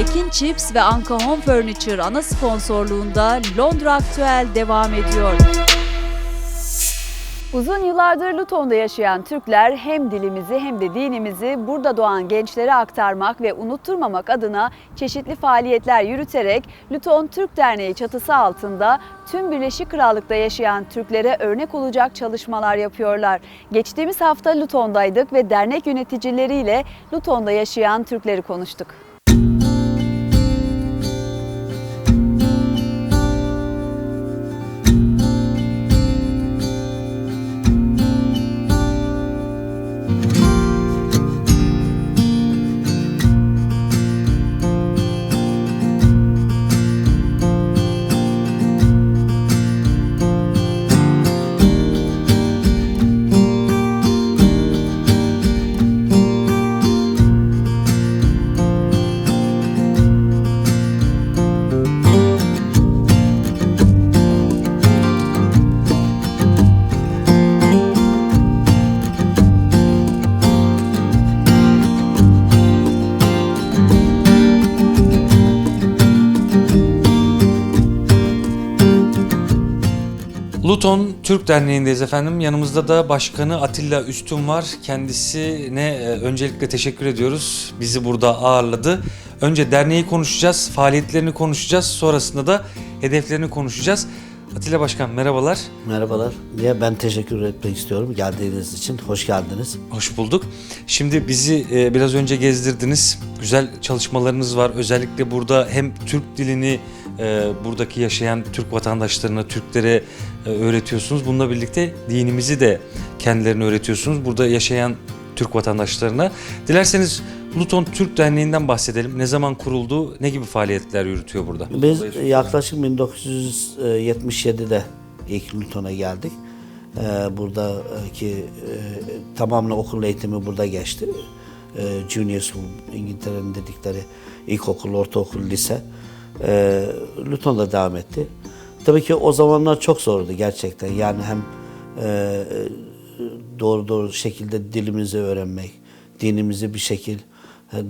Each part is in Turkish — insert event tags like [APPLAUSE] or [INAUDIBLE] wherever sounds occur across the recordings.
Ekin Chips ve Anka Home Furniture ana sponsorluğunda Londra Aktüel devam ediyor. Uzun yıllardır Luton'da yaşayan Türkler hem dilimizi hem de dinimizi burada doğan gençlere aktarmak ve unutturmamak adına çeşitli faaliyetler yürüterek Luton Türk Derneği çatısı altında tüm Birleşik Krallık'ta yaşayan Türklere örnek olacak çalışmalar yapıyorlar. Geçtiğimiz hafta Luton'daydık ve dernek yöneticileriyle Luton'da yaşayan Türkleri konuştuk. Luton Türk Derneği'ndeyiz efendim. Yanımızda da başkanı Atilla Üstün var. Kendisine e, öncelikle teşekkür ediyoruz. Bizi burada ağırladı. Önce derneği konuşacağız, faaliyetlerini konuşacağız. Sonrasında da hedeflerini konuşacağız. Atilla Başkan merhabalar. Merhabalar. Ya ben teşekkür etmek istiyorum geldiğiniz için. Hoş geldiniz. Hoş bulduk. Şimdi bizi e, biraz önce gezdirdiniz. Güzel çalışmalarınız var. Özellikle burada hem Türk dilini e, buradaki yaşayan Türk vatandaşlarına, Türklere e, öğretiyorsunuz. Bununla birlikte dinimizi de kendilerine öğretiyorsunuz. Burada yaşayan Türk vatandaşlarına. Dilerseniz Luton Türk Derneği'nden bahsedelim. Ne zaman kuruldu, ne gibi faaliyetler yürütüyor burada? Biz yaklaşık 1977'de ilk Luton'a geldik. Ee, buradaki e, tamamen okul eğitimi burada geçti. Ee, Junior School, İngiltere'nin dedikleri ilkokul, ortaokul, lise. Ee, Luton'da devam etti. Tabii ki o zamanlar çok zordu gerçekten. Yani hem e, doğru doğru şekilde dilimizi öğrenmek, dinimizi bir şekil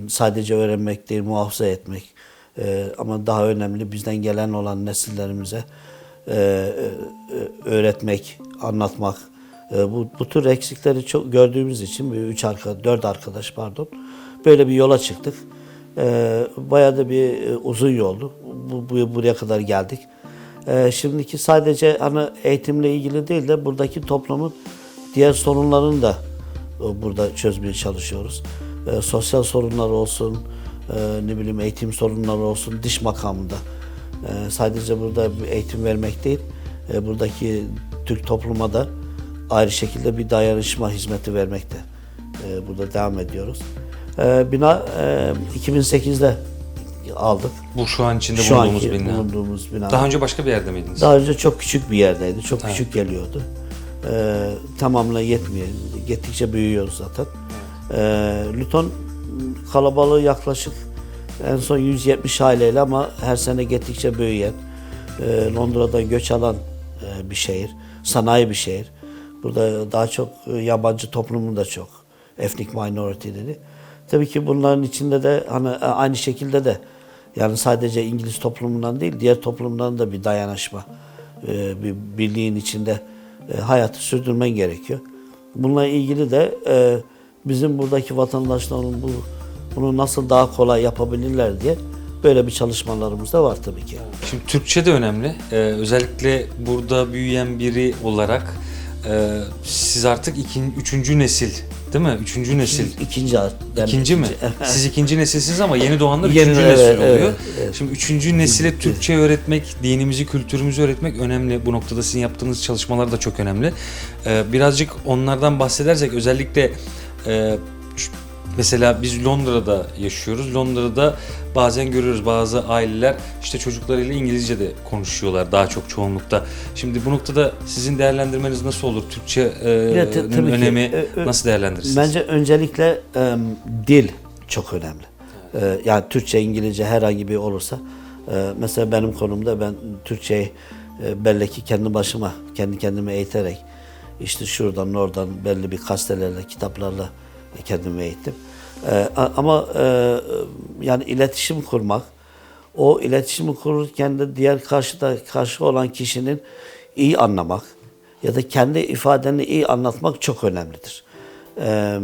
sadece öğrenmek değil, muhafaza etmek. Ee, ama daha önemli bizden gelen olan nesillerimize e, e, öğretmek, anlatmak. E, bu, bu tür eksikleri çok gördüğümüz için üç arka, dört arkadaş pardon böyle bir yola çıktık. E, bayağı da bir e, uzun yoldu. Bu, bu, buraya kadar geldik. E, şimdiki sadece hani eğitimle ilgili değil de buradaki toplumun diğer sorunlarını da e, burada çözmeye çalışıyoruz. E, sosyal sorunlar olsun, e, ne bileyim eğitim sorunları olsun, diş makamında. E, sadece burada eğitim vermek değil, e, buradaki Türk topluma da ayrı şekilde bir dayanışma hizmeti vermekte. E, burada devam ediyoruz. E, bina e, 2008'de aldık. Bu şu an içinde Şu bulunduğumuz bina. bulunduğumuz bina. Daha önce başka bir yerde miydiniz? Daha önce çok küçük bir yerdeydi. Çok küçük geliyordu. Ee, tamamla yetmiyor. Gittikçe büyüyoruz zaten. Ee, Luton kalabalığı yaklaşık en son 170 aileyle ama her sene gittikçe büyüyen, e, Londra'dan göç alan e, bir şehir. Sanayi bir şehir. Burada daha çok e, yabancı toplumun da çok. Ethnic minority dedi. Tabii ki bunların içinde de hani e, aynı şekilde de yani sadece İngiliz toplumundan değil, diğer toplumdan da bir dayanışma, e, bir birliğin içinde e, hayatı sürdürmen gerekiyor. Bununla ilgili de bizim buradaki vatandaşların bu bunu nasıl daha kolay yapabilirler diye böyle bir çalışmalarımız da var tabii ki. Şimdi Türkçe de önemli. Ee, özellikle burada büyüyen biri olarak e, siz artık ikinci, üçüncü nesil değil mi? Üçüncü nesil. İkinci ben İkinci mi? Siz ikinci nesilsiniz ama yeni doğanlar Yeni, üçüncü evet, nesil evet, oluyor. evet. Şimdi üçüncü nesile Türkçe öğretmek, dinimizi, kültürümüzü öğretmek önemli. Bu noktada sizin yaptığınız çalışmalar da çok önemli. Ee, birazcık onlardan bahsedersek özellikle e, mesela biz Londra'da yaşıyoruz. Londra'da bazen görüyoruz bazı aileler işte çocuklarıyla İngilizce de konuşuyorlar daha çok çoğunlukta. Şimdi bu noktada sizin değerlendirmeniz nasıl olur? Türkçe'nin ki. önemi Ö- ö- nasıl değerlendirirsiniz? Bence öncelikle e, dil çok önemli. E, yani Türkçe, İngilizce herhangi bir olursa. e, mesela benim konumda ben Türkçeyi e, belli ki kendi başıma, kendi kendime eğiterek işte şuradan oradan belli bir kastelerle, kitaplarla kendimi eğittim. E, a- ama e, yani iletişim kurmak, o iletişimi kururken de diğer karşıda karşı olan kişinin iyi anlamak ya da kendi ifadeni iyi anlatmak çok önemlidir. E,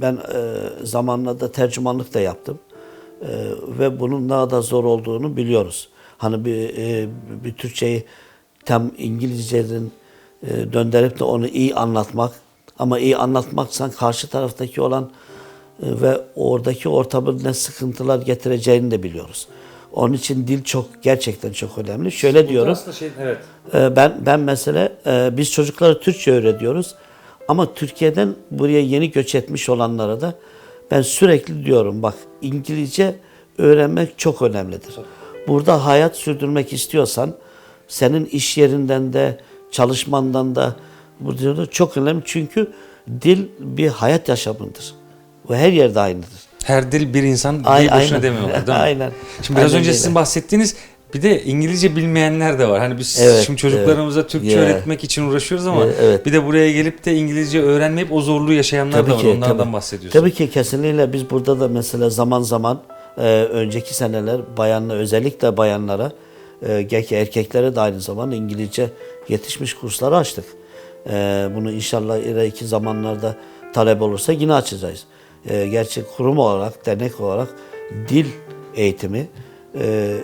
ben e, zamanla da tercümanlık da yaptım. E, ve bunun daha da zor olduğunu biliyoruz. Hani bir, e, bir Türkçeyi tam İngilizcenin e, döndürüp de onu iyi anlatmak ama iyi anlatmaksan karşı taraftaki olan ve oradaki ortamın ne sıkıntılar getireceğini de biliyoruz. Onun için dil çok gerçekten çok önemli. Şöyle diyorum. Aslında şey, evet. Ee, Ben ben mesela e, biz çocuklara Türkçe öğretiyoruz ama Türkiye'den buraya yeni göç etmiş olanlara da ben sürekli diyorum bak İngilizce öğrenmek çok önemlidir. Burada hayat sürdürmek istiyorsan senin iş yerinden de çalışmandan da bu diyordu çok önemli çünkü dil bir hayat yaşamındır. Ve her yerde aynıdır. Her dil bir insan Ay- değil boşuna aynen. demiyorlar değil mi? [LAUGHS] Aynen. Şimdi biraz Aynen önce öyle. sizin bahsettiğiniz bir de İngilizce bilmeyenler de var. Hani biz Evet, şimdi çocuklarımıza. Türkçe Yeah. öğretmek için uğraşıyoruz ama Yeah, evet. bir de buraya gelip de İngilizce öğrenmeyip o zorluğu yaşayanlar da var. Onlardan tabii. bahsediyorsun. Tabii ki kesinlikle biz burada da mesela zaman zaman e, önceki seneler bayanla özellikle bayanlara e, gerçi erkeklere de aynı zaman İngilizce yetişmiş kursları açtık. E, bunu inşallah ileriki zamanlarda talep olursa yine açacağız. E, gerçi kurum olarak, dernek olarak dil eğitimi e, e,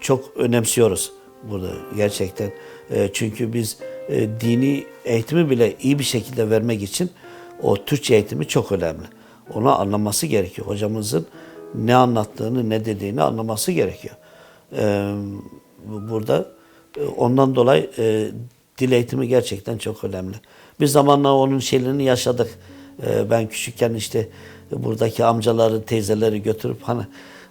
çok önemsiyoruz burada gerçekten. E, çünkü biz dini eğitimi bile iyi bir şekilde vermek için o Türkçe eğitimi çok önemli. Onu anlaması gerekiyor. Hocamızın ne anlattığını, ne dediğini anlaması gerekiyor. Bu- burada ondan dolayı dil eğitimi gerçekten çok önemli. Biz zamanla onun şeylerini yaşadık. E, ben küçükken işte buradaki amcaları, teyzeleri götürüp hani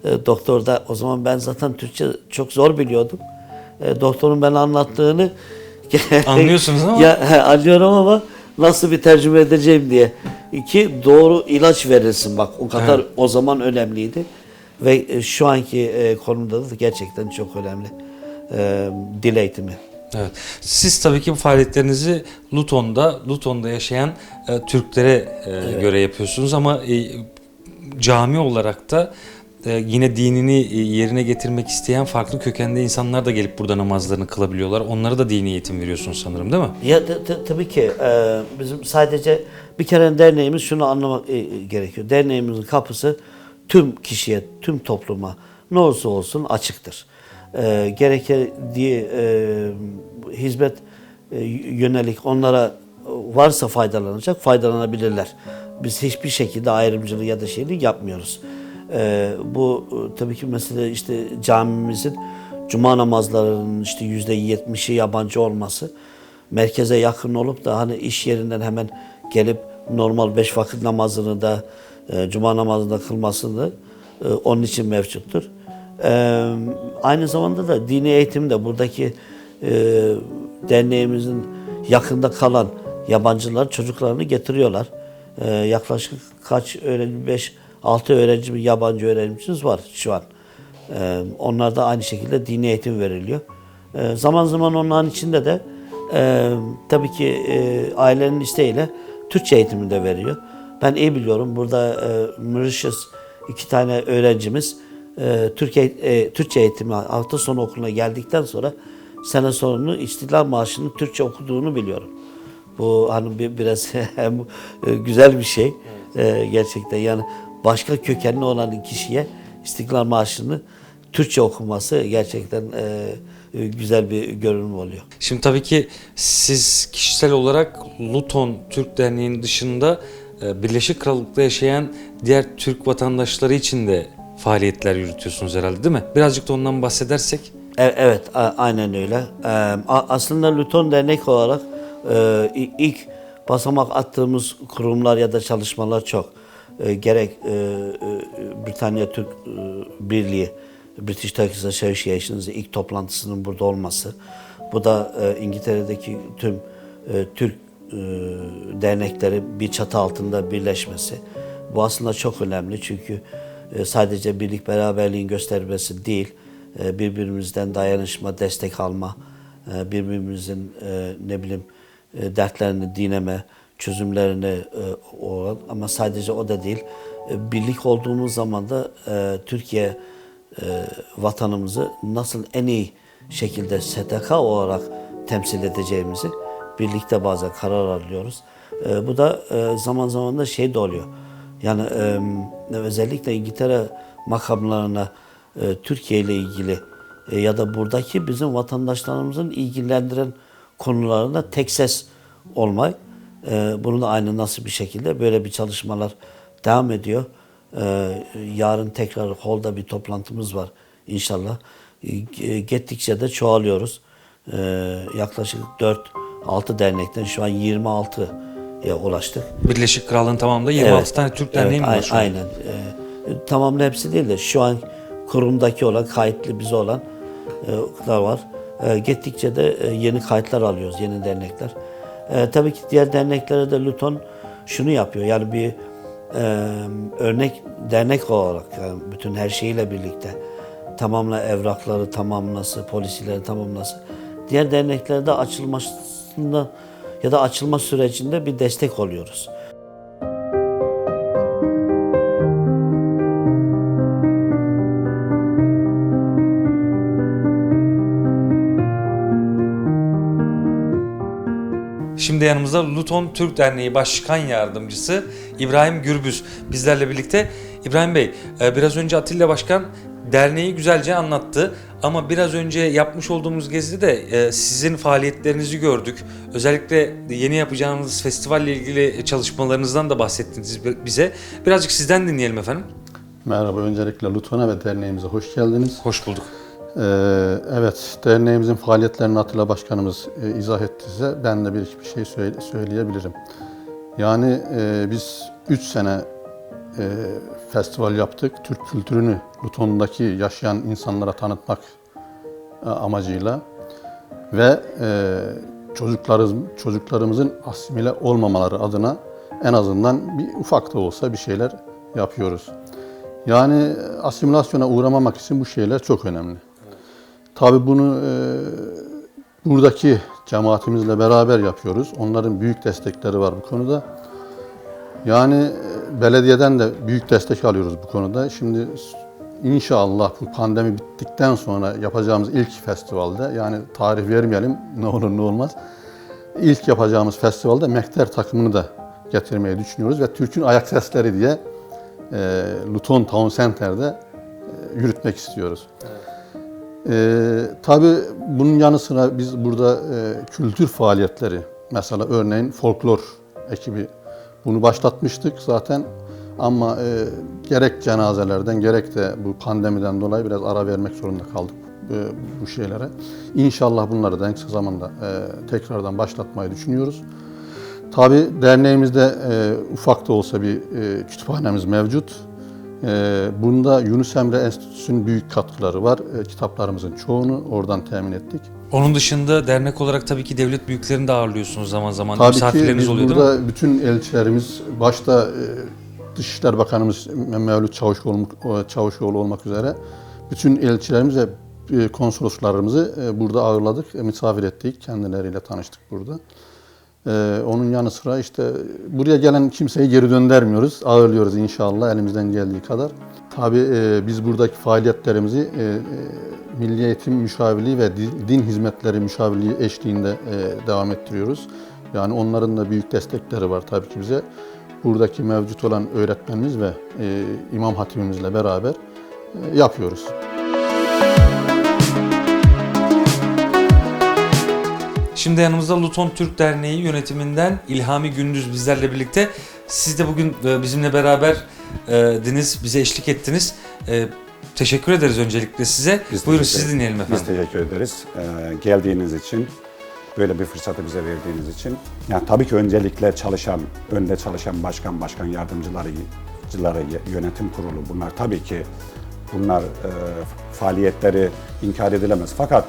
e, doktorda o zaman ben zaten Türkçe çok zor biliyordum. E, doktorun bana anlattığını [LAUGHS] Anlıyorsunuz ama- ya anlıyorum ama nasıl bir tercüme edeceğim diye. İki doğru ilaç verilsin bak o kadar o zaman önemliydi ve e, şu anki konumda da gerçekten çok önemli. Dil eğitimi. Evet. Siz tabii ki bu faaliyetlerinizi Luton'da, Luton'da yaşayan e, Türklere e, göre yapıyorsunuz ama e, cami olarak da e, yine dinini e, yerine getirmek isteyen farklı kökende insanlar da gelip burada namazlarını kılabiliyorlar. Onlara da dini eğitim veriyorsunuz sanırım değil mi? Ya tabii ki e, bizim sadece bir kere derneğimiz şunu anlamak e, gerekiyor. Derneğimizin kapısı tüm kişiye, tüm topluma ne olursa olsun açıktır. E, gerektiği e, hizmet e, yönelik onlara varsa faydalanacak, faydalanabilirler. Biz hiçbir şekilde ayrımcılık ya da şeylik yapmıyoruz. E, bu e, tabii ki mesela işte camimizin cuma namazlarının işte yüzde yetmişi yabancı olması merkeze yakın olup da hani iş yerinden hemen gelip normal beş vakit namazını da e, cuma namazını da kılmasını e, onun için mevcuttur. E, aynı zamanda da dini eğitim de buradaki e, derneğimizin yakında kalan yabancılar çocuklarını getiriyorlar. E, yaklaşık kaç öğrenci, 5 6 öğrenci bir yabancı öğrencimiz var şu an. Ee, onlar da aynı şekilde dini eğitim veriliyor. Ee, zaman zaman onların içinde de e, tabii ki e, ailenin isteğiyle Türkçe eğitimi de veriyor. Ben iyi biliyorum burada e, Mauritius iki tane öğrencimiz e, Türkiye, e, Türkçe eğitimi hafta sonu okuluna geldikten sonra sene sonunu İstiklal Marşı'nı Türkçe okuduğunu biliyorum. Bu hani bir, biraz [LAUGHS] hem güzel bir şey e, gerçekten yani başka kökenli olan kişiye İstiklal Marşı'nı Türkçe okuması gerçekten e, e, güzel bir görünüm oluyor. Şimdi tabii ki siz kişisel olarak Luton Türk Derneği'nin dışında e, Birleşik Krallık'ta yaşayan diğer Türk vatandaşları için de faaliyetler yürütüyorsunuz herhalde değil mi? Birazcık da ondan bahsedersek. E- Evet, aynen öyle. E, Aslında Luton Dernek olarak e, ilk basamak attığımız kurumlar ya da çalışmalar çok. E, Gerek e, e, Britanya Türk e, Birliği, British Turkish Associations'ın ilk toplantısının burada olması. Bu da e, İngiltere'deki tüm e, Türk e, dernekleri bir çatı altında birleşmesi. Bu aslında çok önemli çünkü sadece birlik beraberliğin göstermesi değil, e, birbirimizden dayanışma, destek alma, e, birbirimizin e, ne bileyim e, dertlerini dinleme, çözümlerini e, olan ama sadece o da değil, e, birlik olduğumuz zaman da e, Türkiye e, vatanımızı nasıl en iyi şekilde STK olarak temsil edeceğimizi birlikte bazen karar alıyoruz. E, bu da e, zaman zaman da şey de oluyor. Yani e, özellikle İngiltere makamlarına e, Türkiye ile ilgili e, ya da buradaki bizim vatandaşlarımızın ilgilendiren konularında tek ses olmay. E, bunu da aynı nasıl bir şekilde böyle bir çalışmalar devam ediyor. E, yarın tekrar holda bir toplantımız var inşallah. E, gittikçe de çoğalıyoruz. E, yaklaşık 4-6 dernekten şu an 26'ya ulaştık. Birleşik Krallığın tamamında 26 Evet. tane Türk derneği mi Evet, var a- şu an? Aynen. Ee, tamamlı hepsi değil de şu an kurumdaki olan, kayıtlı bize olan e, var. E, gittikçe de e, yeni kayıtlar alıyoruz, yeni dernekler. E, tabii ki diğer derneklere de Luton şunu yapıyor. Yani bir e, örnek dernek olarak yani bütün her şeyiyle birlikte tamamla evrakları tamamlası, polisileri tamamlası. Diğer derneklerde açılmasında ya da açılma sürecinde bir destek oluyoruz. Şimdi yanımızda Luton Türk Derneği Başkan Yardımcısı İbrahim Gürbüz bizlerle birlikte. İbrahim Bey, e, biraz önce Atilla Başkan derneği güzelce anlattı ama biraz önce yapmış olduğumuz gezide de e, sizin faaliyetlerinizi gördük. Özellikle yeni yapacağınız festivalle ilgili çalışmalarınızdan da bahsettiniz bize. Birazcık sizden dinleyelim efendim. Merhaba, öncelikle Lutona ve derneğimize hoş geldiniz. Hoş bulduk. Ee, evet, derneğimizin faaliyetlerini Atilla Başkanımız e, izah etti size. Ben de bir iki bir şey söyle- söyleyebilirim. Yani e, biz 3 sene e, festival yaptık. Türk kültürünü Luton'daki yaşayan insanlara tanıtmak e, amacıyla ve e, çocuklarımız, çocuklarımızın asimile olmamaları adına en azından bir ufak da olsa bir şeyler yapıyoruz. Yani asimilasyona uğramamak için bu şeyler çok önemli. Tabii bunu e, buradaki cemaatimizle beraber yapıyoruz. Onların büyük destekleri var bu konuda. Yani belediyeden de büyük destek alıyoruz bu konuda. Şimdi inşallah bu pandemi bittikten sonra yapacağımız ilk festivalde yani tarih vermeyelim ne olur ne olmaz. İlk yapacağımız festivalde Mekter takımını da getirmeyi düşünüyoruz ve Türk'ün ayak sesleri diye e, Luton Town Center'de e, yürütmek istiyoruz. E, tabii bunun yanı sıra biz burada e, kültür faaliyetleri, mesela örneğin folklor ekibi bunu başlatmıştık zaten ama e, gerek cenazelerden gerek de bu pandemiden dolayı biraz ara vermek zorunda kaldık e, bu şeylere. İnşallah bunları da en kısa zamanda e, tekrardan başlatmayı düşünüyoruz. Tabii derneğimizde e, ufak da olsa bir e, kütüphanemiz mevcut. E, bunda Yunus Emre Enstitüsü'nün büyük katkıları var. E, kitaplarımızın çoğunu oradan temin ettik. Onun dışında dernek olarak tabii ki devlet büyüklerini de ağırlıyorsunuz zaman zaman. Tabii ki biz oluyor burada bütün elçilerimiz, başta e, Dışişler Bakanımız Mevlüt Çavuşoğlu, Çavuşoğlu olmak üzere bütün elçilerimiz ve e, konsoloslarımızı e, burada ağırladık, e, misafir ettik, kendileriyle tanıştık burada. E, Onun yanı sıra işte buraya gelen kimseyi geri döndürmüyoruz, ağırlıyoruz inşallah elimizden geldiği kadar. Tabii e, biz buradaki faaliyetlerimizi e, e, Milli Eğitim Müşavirliği ve Di- Din Hizmetleri Müşavirliği eşliğinde devam ettiriyoruz. Yani onların da büyük destekleri var tabii ki bize. Buradaki mevcut olan öğretmenimiz ve e, imam beraber yapıyoruz. Şimdi yanımızda Luton Türk Derneği yönetiminden İlhami Gündüz bizlerle birlikte. Siz de bugün e, bizimle beraber e, diniz, bize eşlik ettiniz. E, Teşekkür ederiz öncelikle size. Biz Buyurun sizi dinleyelim efendim. Biz teşekkür ederiz. Ee, geldiğiniz için, böyle bir fırsatı bize verdiğiniz için. Yani tabii ki öncelikle çalışan, önde çalışan başkan, başkan yardımcıları, yönetim kurulu bunlar tabii ki bunlar e, faaliyetleri inkar edilemez. Fakat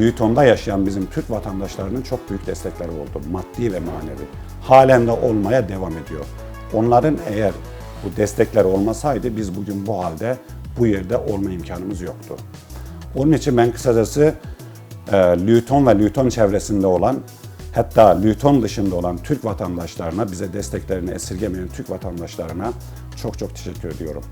Luton'da yaşayan bizim Türk vatandaşlarının çok büyük destekleri oldu. Maddi ve manevi. Halen de olmaya devam ediyor. Onların eğer bu destekler olmasaydı biz bugün bu halde bu yerde olma imkanımız yoktu. Onun için ben kısacası e, Luton ve Luton çevresinde olan hatta Luton dışında olan Türk vatandaşlarına, bize desteklerini esirgemeyen Türk vatandaşlarına çok çok teşekkür ediyorum.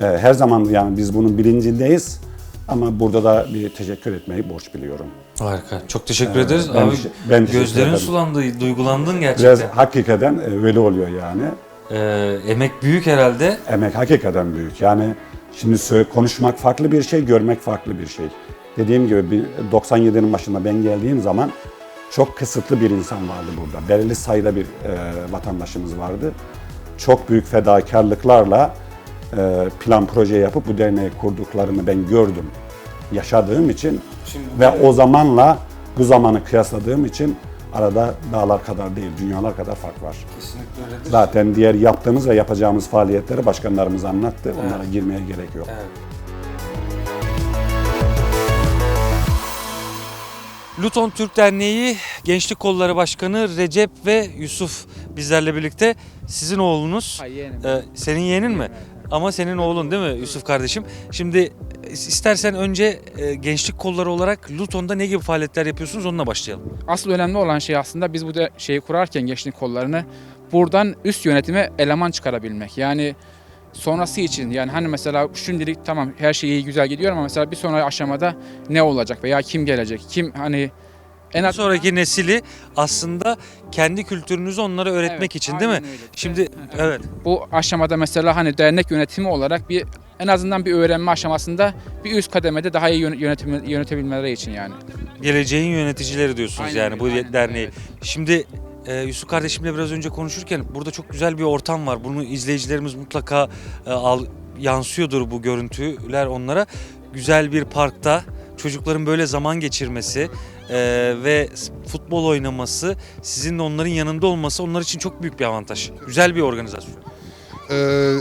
Ee, her zaman yani biz bunun bilincindeyiz ama burada da bir teşekkür etmeyi borç biliyorum. Harika. Çok teşekkür ederiz. ben Abi ben gözlerin ederim. sulandı, duygulandın Biraz gerçekten. hakikaten e, öyle oluyor yani. Ee, emek büyük herhalde. Emek hakikaten büyük. Yani şimdi konuşmak farklı bir şey, görmek farklı bir şey. Dediğim gibi bir 97'nin başında ben geldiğim zaman çok kısıtlı bir insan vardı burada. Belirli sayıda bir e, vatandaşımız vardı. Çok büyük fedakarlıklarla plan proje yapıp bu derneği kurduklarını ben gördüm. Yaşadığım için Şimdi ve o zamanla bu zamanı kıyasladığım için arada dağlar kadar değil, dünyalar kadar fark var. Kesinlikle öyledir. Zaten diğer yaptığımız ve yapacağımız faaliyetleri başkanlarımız anlattı. Onlara girmeye gerek yok. Evet. Luton Türk Derneği Gençlik Kolları Başkanı Recep ve Yusuf bizlerle birlikte. Sizin oğlunuz. Ha, yeğenim. Ee, senin yeğenin mi? Ama senin oğlun değil mi Yusuf kardeşim? Şimdi istersen önce e, gençlik kolları olarak Luton'da ne gibi faaliyetler yapıyorsunuz onunla başlayalım. Asıl önemli olan şey aslında biz bu da şeyi kurarken gençlik kollarını buradan üst yönetime eleman çıkarabilmek. Yani sonrası için yani hani mesela şimdilik tamam her şey iyi güzel gidiyor ama mesela bir sonraki aşamada ne olacak veya kim gelecek? Kim hani en Bir sonraki nesili aslında kendi kültürünüzü onlara öğretmek Evet, için değil mi? aynen öyle. Şimdi evet. bu aşamada mesela hani dernek yönetimi olarak bir en azından bir öğrenme aşamasında bir üst kademede daha iyi yöne- yönetim, yönetebilmeleri için yani. geleceğin yöneticileri diyorsunuz Aynen yani öyle, bu aynen derneği. öyle, Şimdi e, Yusuf kardeşimle biraz önce konuşurken burada çok güzel bir ortam var. Bunu izleyicilerimiz mutlaka e, al, yansıyordur bu görüntüler onlara. Güzel bir parkta çocukların böyle zaman geçirmesi e, ve futbol oynaması, sizin de onların yanında olması onlar için çok büyük bir avantaj. Güzel bir organizasyon. Ee,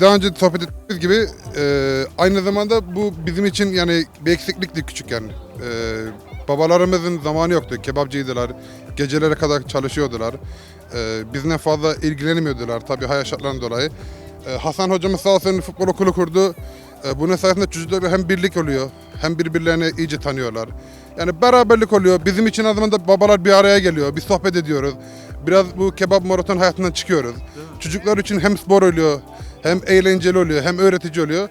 daha önce sohbet ettiğimiz gibi e, aynı zamanda bu bizim için yani bir eksiklikti küçükken. Ee, babalarımızın zamanı yoktu. Kebapçıydılar. Gecelere kadar çalışıyordular. Ee, bizimle fazla ilgilenmiyordular tabii hayat şartlarından dolayı. Ee, Hasan hocamız sağ olsun futbol okulu kurdu. Ee, bunun sayesinde çocuklar hem birlik oluyor hem birbirlerini iyice tanıyorlar. Yani beraberlik oluyor. Bizim için zaman da babalar bir araya geliyor. Bir sohbet ediyoruz. Biraz bu kebap maraton hayatından çıkıyoruz. Çocuklar için hem spor oluyor, hem eğlenceli oluyor, hem öğretici oluyor.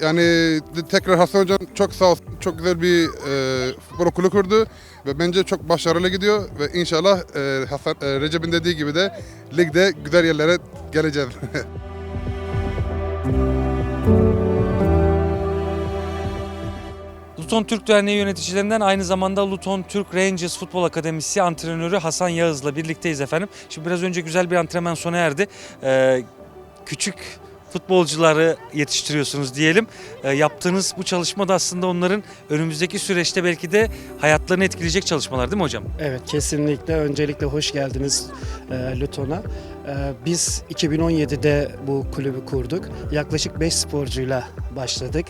Yani tekrar Hasan Hocam çok sağ olsun, çok güzel bir e, futbol okulu kurdu ve bence çok başarılı gidiyor ve inşallah e, Hasan, e, Recep'in dediği gibi de ligde güzel yerlere geleceğiz. [LAUGHS] Luton Türk Derneği yöneticilerinden aynı zamanda Luton Türk Rangers Futbol Akademisi antrenörü Hasan Yağız'la birlikteyiz efendim. Şimdi biraz önce güzel bir antrenman sona erdi. Ee, küçük futbolcuları yetiştiriyorsunuz diyelim. Ee, yaptığınız bu çalışma da aslında onların önümüzdeki süreçte belki de hayatlarını etkileyecek çalışmalar değil mi hocam? Evet kesinlikle. Öncelikle hoş geldiniz e, Luton'a. E, biz 2017'de bu kulübü kurduk. Yaklaşık 5 sporcuyla başladık.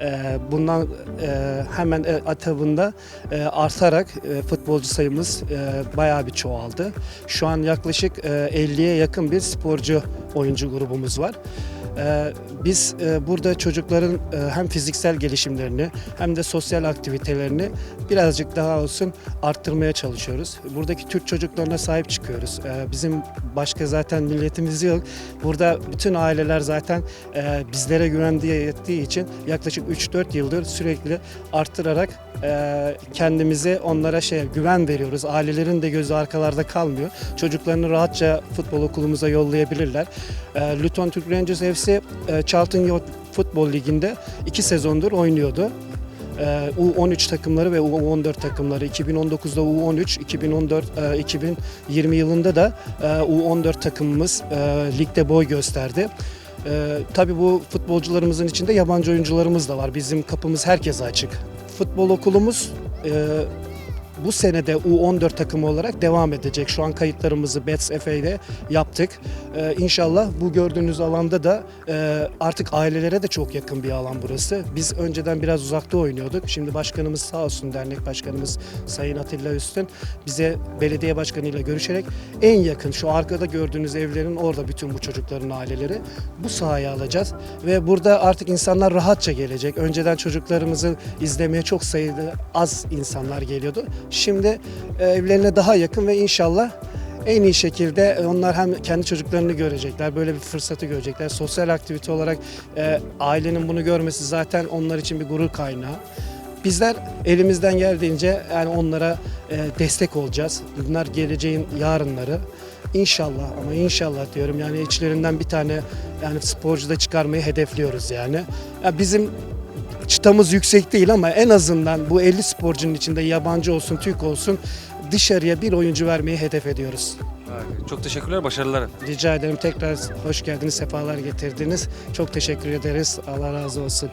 E, bundan e, hemen atabında e, artarak e, futbolcu sayımız bayağı bir çoğaldı. Şu an yaklaşık e, 50'ye yakın bir sporcu oyuncu grubumuz var. Ee, Biz e, burada çocukların e, hem fiziksel gelişimlerini hem de sosyal aktivitelerini birazcık daha olsun arttırmaya çalışıyoruz. Buradaki Türk çocuklarına sahip çıkıyoruz. Ee, Bizim başka zaten milletimiz yok. Burada bütün aileler zaten e, bizlere güvendiği ettiği için yaklaşık 3-4 yıldır sürekli arttırarak kendimize onlara şey güven veriyoruz. Ailelerin de gözü arkalarda kalmıyor. Çocuklarını rahatça futbol okulumuza yollayabilirler. Luton Türk Rangers FC e, Charlton Yacht Futbol Ligi'nde iki sezondur oynuyordu. E, U13 takımları ve U14 takımları 2019'da U13, 2014 e, 2020 yılında da e, U14 takımımız ligde boy gösterdi. E, tabii bu futbolcularımızın içinde yabancı oyuncularımız da var. Bizim kapımız herkese açık. Futbol okulumuz e, bu senede U14 takımı olarak devam edecek. Şu an kayıtlarımızı Bets FA'de yaptık. Ee, inşallah bu gördüğünüz alanda da e, artık ailelere de çok yakın bir alan burası. Biz önceden biraz uzakta oynuyorduk. Şimdi başkanımız sağ olsun dernek başkanımız Sayın Atilla Üstün bize belediye başkanıyla görüşerek en yakın şu arkada gördüğünüz evlerin orada bütün bu çocukların aileleri bu sahaya alacağız ve burada artık insanlar rahatça gelecek. Önceden çocuklarımızı izlemeye çok sayıda az insanlar geliyordu. Şimdi e, evlerine daha yakın ve inşallah en iyi şekilde onlar hem kendi çocuklarını görecekler, böyle bir fırsatı görecekler. Sosyal aktivite olarak e, ailenin bunu görmesi zaten onlar için bir gurur kaynağı. Bizler elimizden geldiğince yani onlara e, destek olacağız. Bunlar geleceğin yarınları. İnşallah ama inşallah diyorum yani içlerinden bir tane yani sporcu da çıkarmayı hedefliyoruz yani. Ya bizim çıtamız yüksek değil ama en azından bu 50 sporcunun içinde yabancı olsun, Türk olsun dışarıya bir oyuncu vermeyi hedef ediyoruz. Çok teşekkürler, başarılar. Rica ederim tekrar hoş geldiniz, sefalar getirdiniz. Çok teşekkür ederiz. Allah razı olsun.